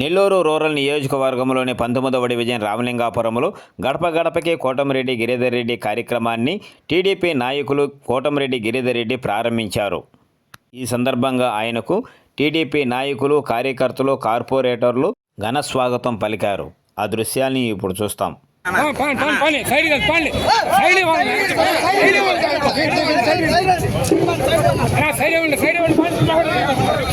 Nellore rural నియోజకవర్గంలోని పంతొమ్మిదవ division రామలింగాపురంలో గడప గడపకి కోటమిరెడ్డి గిరిధర్ రెడ్డి కార్యక్రమాన్ని టీడీపీ నాయకులు కోటమిరెడ్డి గిరిధర్ రెడ్డి ప్రారంభించారు. ఈ సందర్భంగా ఆయనకు టీడీపీ నాయకులు కార్యకర్తలు కార్పొరేటర్లు ఘన స్వాగతం పలికారు. ఆ దృశ్యాన్ని ఇప్పుడు చూస్తాం. பான் பான் பான் சைடு தான் பான். சைடு வாங்க சைடு வாங்க சைடு வாங்க.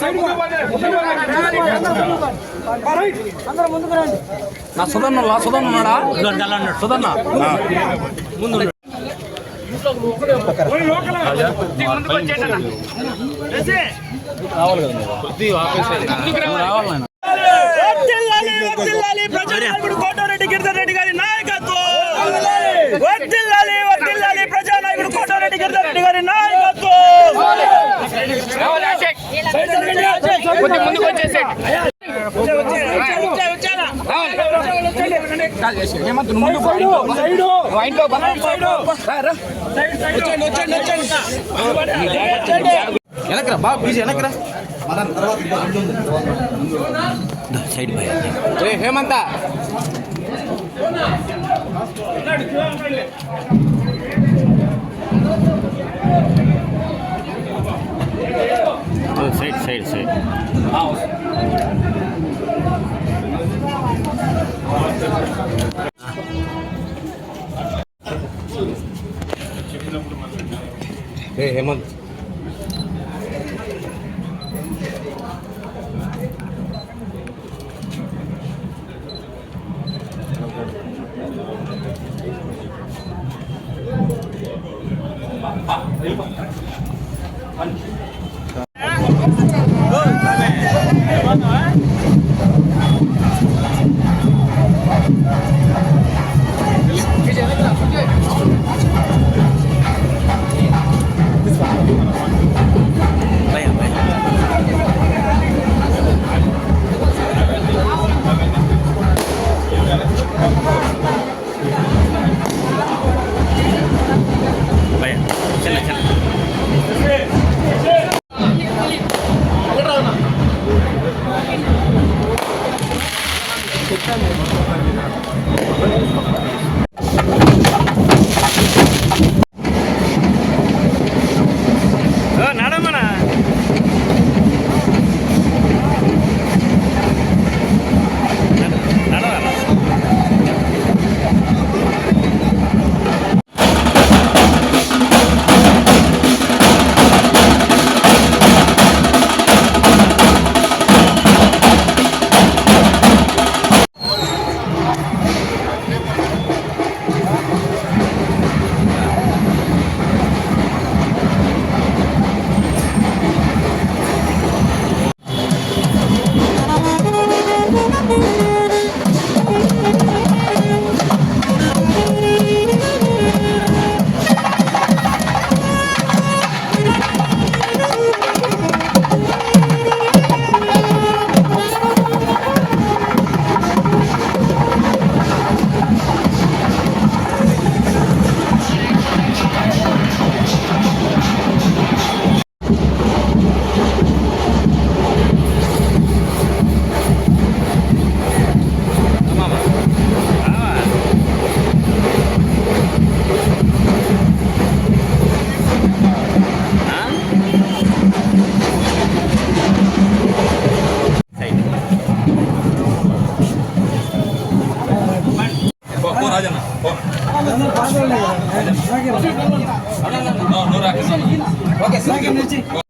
సైడ్ ఇవ్వండి నా సుధన్న సుధన్న ఉన్నాడా? సుధన్న. ముందు రావాలి వర్ధిల్లాలి, ప్రజానాయకుడు కోటారెడ్డి గిరిధర్ రెడ్డి గారి నాయకత్వం వర్ధిల్లాలి వర్ధిల్లాలి ప్రజానాయకుడు కోటారెడ్డి గిరిధర్ రెడ్డి గారి నాయకత్వం. ముందుకు వచ్చేసి ముందు వెనకరా బాబు ప్లీజ్ వెనకరా సైడ్ పోయి ఏ హేమంత you. సైడ్ సైడ్ ఏ హేమంత్ భయ チャンネル登録されていただきます。気持。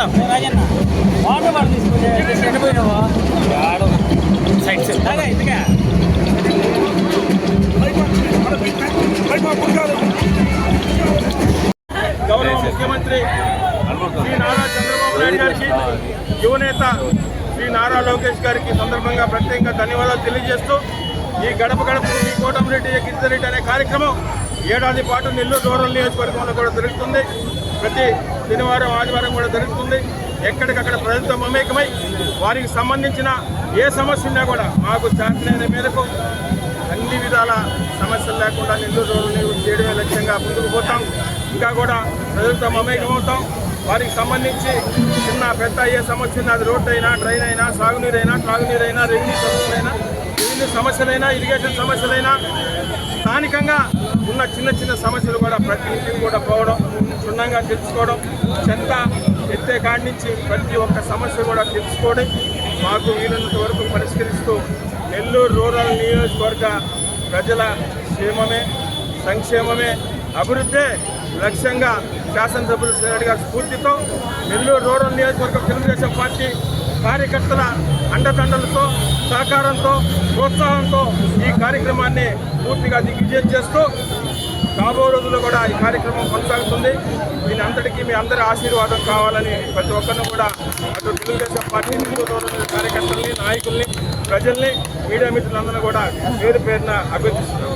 మేడం రాజన్న? వాటర్ బాటిల్ తీసుకుంటే సైడ్ సైడ్ గౌరవ ముఖ్యమంత్రి శ్రీ నారా చంద్రబాబు నాయుడు గారికి యువనేత శ్రీ నారా లోకేష్ గారికి సందర్భంగా ప్రత్యేకంగా ధన్యవాదాలు తెలియజేస్తూ ఈ గడప గడప ఈ కోటమిరెడ్డి గిరిజరెడ్డి అనే కార్యక్రమం ఏడాది పాటు నెల్లూరు రూరల్ నియోజకవర్గంలో కూడా జరుగుతుంది. ప్రతి శనివారం ఆదివారం కూడా జరుగుతుంది. ఎక్కడికక్కడ ప్రజలతో మమేకమై వారికి సంబంధించిన ఏ సమస్య ఉన్నా కూడా మాకు చేతనైన మేరకు అన్ని విధాల సమస్యలు లేకుండా నెల్లూరు రోడ్డు నియోజకవర్గం చేయడమే లక్ష్యంగా ముందుకు పోతాం. ఇంకా కూడా ప్రజలతో మమేకమవుతాం వారికి సంబంధించి చిన్న పెద్ద ఏ సమస్య ఉన్నా అది రోడ్డు అయినా ట్రైన్ అయినా సాగునీరు అయినా త్రాగునీరు అయినా రెవెన్యూ సమస్యలైనా రెవెన్యూ సమస్యలైనా ఇరిగేషన్ సమస్యలైనా స్థానికంగా ఉన్న చిన్న చిన్న సమస్యలు కూడా ప్రతి ఇంటికి కూడా పోవడం క్షుణ్ణంగా తెలుసుకోవడం చెత్త ఎత్తే కాడి నుంచి ప్రతి ఒక్క సమస్య కూడా తెలుసుకోవడం మాకు వీలైనంత వరకు పరిష్కరిస్తూ నెల్లూరు రూరల్ నియోజకవర్గ ప్రజల క్షేమమే సంక్షేమమే అభివృద్ధే లక్ష్యంగా శాసనసభ్యులు శ్రీరెడ్డి గారి స్ఫూర్తితో నెల్లూరు రూరల్ నియోజకవర్గం తెలుగుదేశం పార్టీ కార్యకర్తల అండదండలతో సహకారంతో ప్రోత్సాహంతో ఈ కార్యక్రమాన్ని పూర్తిగా దిగ్విజయం చేస్తూ రాబో రోజుల్లో కూడా ఈ కార్యక్రమం కొనసాగుతుంది. దీని అంతటికీ మీ అందరి ఆశీర్వాదం కావాలని ప్రతి ఒక్కరిని కూడా అటు తెలుగుదేశం పార్టీ కార్యకర్తల్ని నాయకుల్ని ప్రజల్ని మీడియా మిత్రులందరూ కూడా పేరు పేరున అభ్యర్థిస్తున్నాం.